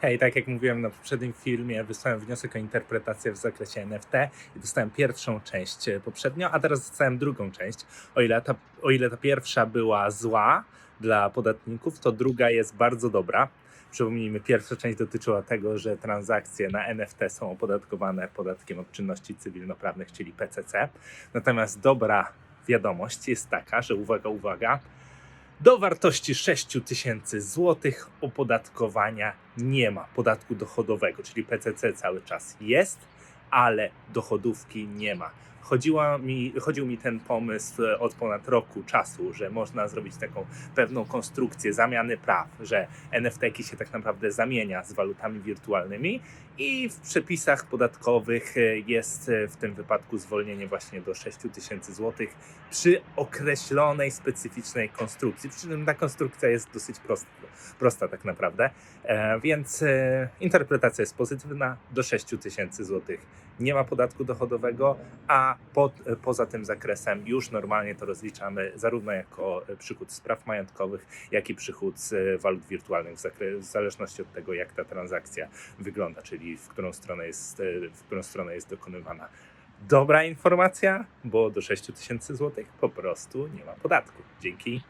Hej, tak jak mówiłem na poprzednim filmie, wysłałem wniosek o interpretację w zakresie NFT i dostałem pierwszą część e, poprzednio, a teraz dostałem drugą część. O ile ta, o ile ta pierwsza była zła dla podatników, to druga jest bardzo dobra. Przypomnijmy, pierwsza część dotyczyła tego, że transakcje na NFT są opodatkowane podatkiem od czynności cywilnoprawnych, czyli PCC. Natomiast dobra wiadomość jest taka, że uwaga, uwaga, do wartości 6 tysięcy złotych opodatkowania nie ma podatku dochodowego, czyli PCC cały czas jest, ale dochodówki nie ma. Chodziła mi, chodził mi ten pomysł od ponad roku czasu, że można zrobić taką pewną konstrukcję zamiany praw, że NFT się tak naprawdę zamienia z walutami wirtualnymi i w przepisach podatkowych jest w tym wypadku zwolnienie właśnie do 6 tysięcy złotych przy określonej, specyficznej konstrukcji. Przy czym ta konstrukcja jest dosyć prosta, prosta tak naprawdę, e, więc e, interpretacja jest pozytywna. Do 6 tysięcy złotych nie ma podatku dochodowego, a po, e, poza tym zakresem już normalnie to rozliczamy zarówno jako e, przychód z praw majątkowych, jak i przychód z e, walut wirtualnych w, w zależności od tego, jak ta transakcja wygląda, czyli w którą stronę jest, w którą stronę jest dokonywana. Dobra informacja, bo do 6 tysięcy złotych po prostu nie ma podatku. Dzięki.